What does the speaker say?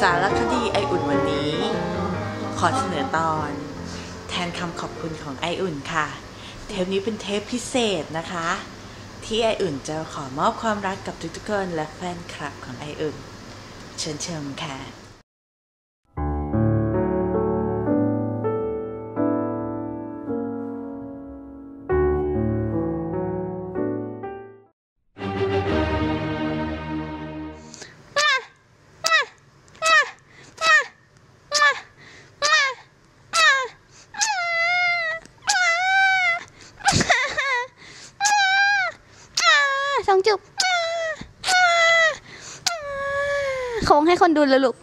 สารคดีไออุ่นวันนี้ ขอเสนอตอน แทนคำขอบคุณของไออุ่นค่ะ เทปนี้เป็นเทปพิเศษนะคะ ที่ไออุ่นจะขอมอบความรักกับทุกๆคนและแฟนคลับของไออุ่น เชิญชมค่ะ องจุบโค้งให้คนดูแล้วลูก